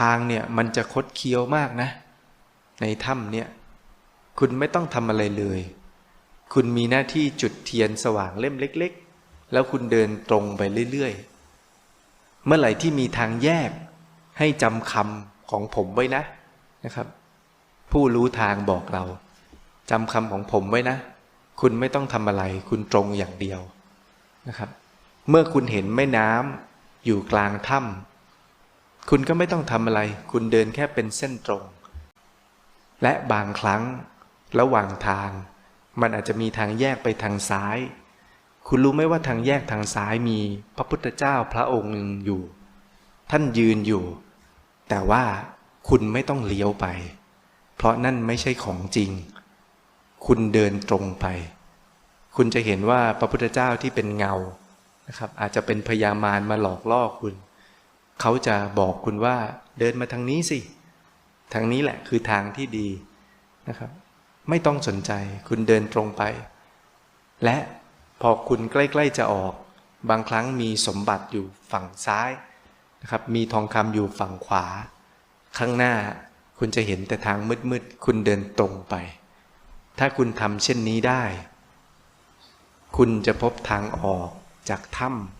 ทางเนี่ยมันจะคดเคี้ยวมากนะ ในถ้ำเนี่ยคุณไม่ต้องทำอะไรเลย คุณมีหน้าที่จุดเทียนสว่างเล่มเล็ก ๆ แล้วคุณเดินตรงไปเรื่อยๆ เมื่อไหร่ที่มีทางแยก ให้จำคำของผมไว้นะนะครับ ผู้รู้ทางบอกเราจำคำของผมไว้นะ คุณไม่ต้องทำอะไร คุณตรงอย่างเดียวนะครับ เมื่อคุณเห็นแม่น้ำอยู่กลางถ้ำ คุณก็ไม่ต้องทำอะไร คุณเดินแค่เป็นเส้นตรง และบางครั้งระหว่างทาง มันอาจจะมีทางแยกไปทางซ้าย คุณรู้ไหมว่าทางแยกทางซ้ายมีพระพุทธเจ้าพระองค์หนึ่งอยู่ ท่านยืนอยู่ แต่ว่าคุณไม่ต้องเลี้ยวไป เพราะนั่นไม่ใช่ของจริง คุณเดินตรงไป คุณจะเห็นว่าพระพุทธเจ้าที่เป็นเงานะครับ อาจจะเป็นพยามารมาหลอกล่อคุณ เขาจะบอกคุณว่าเดินมาทางนี้สิ ทางนี้แหละคือทางที่ดีนะครับ ไม่ต้องสนใจคุณเดินตรงไป และพอคุณใกล้ๆจะออก บางครั้งมีสมบัติอยู่ฝั่งซ้ายนะครับมีทองคำอยู่ฝั่งขวา ข้างหน้าคุณจะเห็นแต่ทางมืดๆคุณเดินตรงไป ถ้าคุณทำเช่นนี้ได้ คุณจะพบทางออกจากถ้ำ